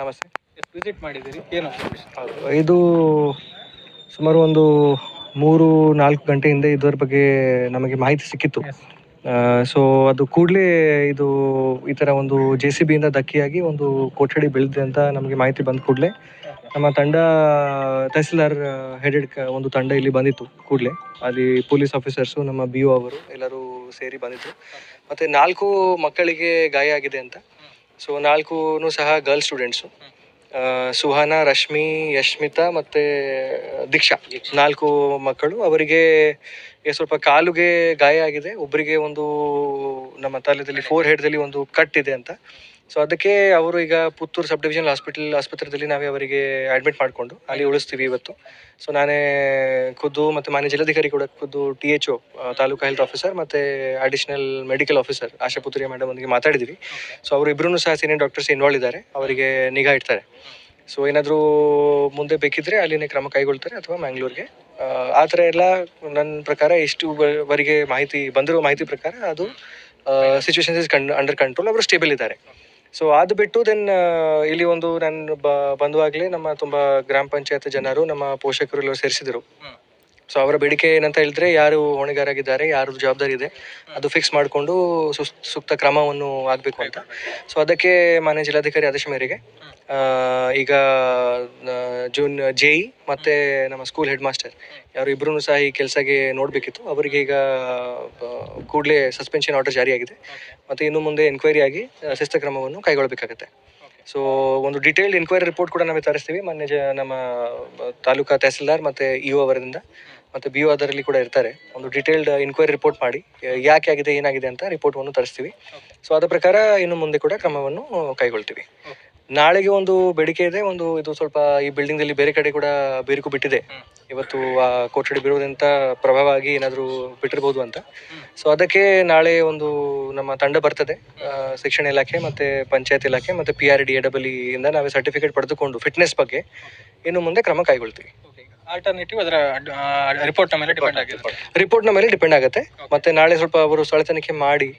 ನಮಸ್ತೆ. ವಿಸಿಟ್ ಮಾಡಿದ್ದೀರಿ. ಏನು ಇದು ಸುಮಾರು ಒಂದು ಮೂರು ನಾಲ್ಕು ಗಂಟೆ ಹಿಂದೆ ಇದರ ಬಗ್ಗೆ ನಮಗೆ ಮಾಹಿತಿ ಸಿಕ್ಕಿತ್ತು. ಸೊ ಅದು ಕೂಡಲೇ ಇದು ಈ ಥರ ಒಂದು ಜೆ ಸಿ ಬಿಯಿಂದ ಧಕ್ಕಿಯಾಗಿ ಒಂದು ಕೊಠಡಿ ಬೆಳೆದಿದೆ ಅಂತ ನಮಗೆ ಮಾಹಿತಿ ಬಂದ ಕೂಡಲೇ ನಮ್ಮ ತಂಡ ತಹಸೀಲ್ದಾರ್ ಹೆಡೆಡ್ ಒಂದು ತಂಡ ಇಲ್ಲಿ ಬಂದಿತ್ತು ಕೂಡಲೇ. ಅಲ್ಲಿ ಪೊಲೀಸ್ ಆಫೀಸರ್ಸು ನಮ್ಮ ಬಿ ಒ ಅವರು ಎಲ್ಲರೂ ಸೇರಿ ಬಂದಿದ್ರು. ಮತ್ತು ನಾಲ್ಕು ಮಕ್ಕಳಿಗೆ ಗಾಯ ಆಗಿದೆ ಅಂತ. ಸೊ ನಾಲ್ಕೂ ಸಹ ಗರ್ಲ್ ಸ್ಟೂಡೆಂಟ್ಸು ಸುಹಾನ ರಶ್ಮಿ ಯಶ್ಮಿತಾ ಮತ್ತು ದೀಕ್ಷಾ. ನಾಲ್ಕು ಮಕ್ಕಳು. ಅವರಿಗೆ ಸ್ವಲ್ಪ ಕಾಲುಗೆ ಗಾಯ ಆಗಿದೆ. ಒಬ್ಬರಿಗೆ ಒಂದು ನಮ್ಮ ತಲೆದಲ್ಲಿ ಫೋರ್ ಹೆಡ್ದಲ್ಲಿ ಒಂದು ಕಟ್ ಇದೆ ಅಂತ. ಸೊ ಅದಕ್ಕೆ ಅವರು ಈಗ ಪುತ್ತೂರು ಸಬ್ ಡಿವಿಷನ್ ಹಾಸ್ಪಿಟಲ್ ಆಸ್ಪತ್ರೆಯಲ್ಲಿ ನಾವೇ ಅವರಿಗೆ ಅಡ್ಮಿಟ್ ಮಾಡಿಕೊಂಡು ಅಲ್ಲಿ ಉಳಿಸ್ತೀವಿ ಇವತ್ತು. ಸೊ ನಾನೇ ಖುದ್ದು ಮತ್ತು ಮಾನ್ಯ ಜಿಲ್ಲಾಧಿಕಾರಿ ಕೂಡ ಖುದ್ದು T H O taluk health officer ಮತ್ತು ಅಡಿಷನಲ್ ಮೆಡಿಕಲ್ ಆಫೀಸರ್ ಆಶಾ ಪುತ್ರಿಯ ಮೇಡಮ್ ಒಂದಿಗೆ ಮಾತಾಡಿದ್ವಿ. ಸೊ ಅವರು ಇಬ್ಬರೂ ಸಹ ಸೀನಿಯರ್ ಡಾಕ್ಟರ್ಸ್ ಇನ್ವಾಲ್ವ್ ಇದ್ದಾರೆ. ಅವರಿಗೆ ನಿಗಾ ಇಡ್ತಾರೆ. ಸೊ ಏನಾದರೂ ಮುಂದೆ ಬೇಕಿದ್ರೆ ಅಲ್ಲಿನೇ ಕ್ರಮ ಕೈಗೊಳ್ತಾರೆ ಅಥವಾ ಮ್ಯಾಂಗ್ಳೂರ್ಗೆ. ಆ, ಥರ ಎಲ್ಲ ನನ್ನ ಪ್ರಕಾರ ಇಷ್ಟು ವರೆಗೆ ಮಾಹಿತಿ ಬಂದಿರೋ ಮಾಹಿತಿ ಪ್ರಕಾರ ಅದು situation is kind under control ಅವರು ಸ್ಟೇಬಲ್ ಇದ್ದಾರೆ. ಸೊ ಅದು ಬಿಟ್ಟು ದೆನ್ ಇಲ್ಲಿ ಒಂದು ನಾನು ಬಂದುವಾಗಲೇ ನಮ್ಮ ತುಂಬ ಗ್ರಾಮ ಪಂಚಾಯತ್ ಜನರು, ನಮ್ಮ ಪೋಷಕರು ಎಲ್ಲ ಸೇರಿಸಿದರು. ಸೊ ಅವರ ಬೇಡಿಕೆ ಏನಂತ ಹೇಳಿದ್ರೆ ಯಾರು ಹೊಣೆಗಾರಾಗಿದ್ದಾರೆ ಯಾರು ಜವಾಬ್ದಾರಿ ಇದೆ, ಅದು ಫಿಕ್ಸ್ ಮಾಡಿಕೊಂಡು ಸೂಕ್ತ ಕ್ರಮವನ್ನು ಆಗಬೇಕು ಅಂತ. ಸೊ ಅದಕ್ಕೆ ಮಾನ್ಯ ಜಿಲ್ಲಾಧಿಕಾರಿ ಆದೇಶ ಮೇರೆಗೆ ಈಗ ಜೂನ್ ಜೆ ಇ ಮತ್ತು ನಮ್ಮ ಸ್ಕೂಲ್ ಹೆಡ್ ಮಾಸ್ಟರ್ ಯಾರು ಇಬ್ಬರೂ ಸಹ ಈ ಕೆಲಸಗೆ ನೋಡಬೇಕಿತ್ತು. ಅವರಿಗೆ ಈಗ ಕೂಡಲೇ ಸಸ್ಪೆನ್ಷನ್ ಆರ್ಡರ್ ಜಾರಿಯಾಗಿದೆ. ಮತ್ತು ಇನ್ನು ಮುಂದೆ ಎನ್ಕ್ವೈರಿ ಆಗಿ ಶಿಸ್ತ ಕ್ರಮವನ್ನು ಕೈಗೊಳ್ಳಬೇಕಾಗುತ್ತೆ. ಸೊ ಒಂದು ಡಿಟೇಲ್ಡ್ ಎನ್ಕ್ವೈರಿ ರಿಪೋರ್ಟ್ ಕೂಡ ನಾವು ತರಿಸ್ತೀವಿ. ಮೊನ್ನೆ ನಮ್ಮ ತಾಲೂಕಾ ತಹಸೀಲ್ದಾರ್ ಮತ್ತು ಇ ಒ ಅವರಿಂದ. ಮತ್ತು ಬಿ ಒ ಅದರಲ್ಲಿ ಕೂಡ ಇರ್ತಾರೆ. ಒಂದು ಡಿಟೇಲ್ಡ್ ಇನ್ಕ್ವೈರಿ ರಿಪೋರ್ಟ್ ಮಾಡಿ ಯಾಕೆ ಆಗಿದೆ ಏನಾಗಿದೆ ಅಂತ ರಿಪೋರ್ಟನ್ನು ತರಿಸ್ತೀವಿ. ಸೊ ಅದ ಪ್ರಕಾರ ಇನ್ನು ಮುಂದೆ ಕೂಡ ಕ್ರಮವನ್ನು ಕೈಗೊಳ್ತೀವಿ. ನಾಳೆಗೆ ಒಂದು ಬೇಡಿಕೆ ಇದೆ ಒಂದು ಇದು ಸ್ವಲ್ಪ ಈ ಬಿಲ್ಡಿಂಗ್ದಲ್ಲಿ ಬೇರೆ ಕಡೆ ಕೂಡ ಬೇರಿಕು ಬಿಟ್ಟಿದೆ. ಇವತ್ತು ಆ ಕೊಠಡಿ ಬೀರೋದಂತ ಪ್ರಭಾವ ಆಗಿ ಏನಾದರೂ ಬಿಟ್ಟಿರ್ಬೋದು ಅಂತ. ಸೊ ಅದಕ್ಕೆ ನಾಳೆ ಒಂದು ನಮ್ಮ ತಂಡ ಬರ್ತದೆ ಶಿಕ್ಷಣ ಇಲಾಖೆ ಮತ್ತು ಪಂಚಾಯತ್ ಇಲಾಖೆ ಮತ್ತು P R D A double ಇಂದ ನಾವೇ ಸರ್ಟಿಫಿಕೇಟ್ ಪಡೆದುಕೊಂಡು ಫಿಟ್ನೆಸ್ ಬಗ್ಗೆ ಇನ್ನು ಮುಂದೆ ಕ್ರಮ ಕೈಗೊಳ್ತೀವಿ. ಆಲ್ಟರ್ನೇಟಿವ್ ಅದರ ರಿಪೋರ್ಟ್ ಮೇಲೆ ಡಿಪೆಂಡ್ ಆಗುತ್ತೆ ರಿಪೋರ್ಟ್ನ ಮೇಲೆ ಡಿಪೆಂಡ್ ಆಗುತ್ತೆ. ಮತ್ತೆ ನಾಳೆ ಸ್ವಲ್ಪ ಅವರು ಸ್ಥಳ ತನಿಖೆ ಮಾಡಿ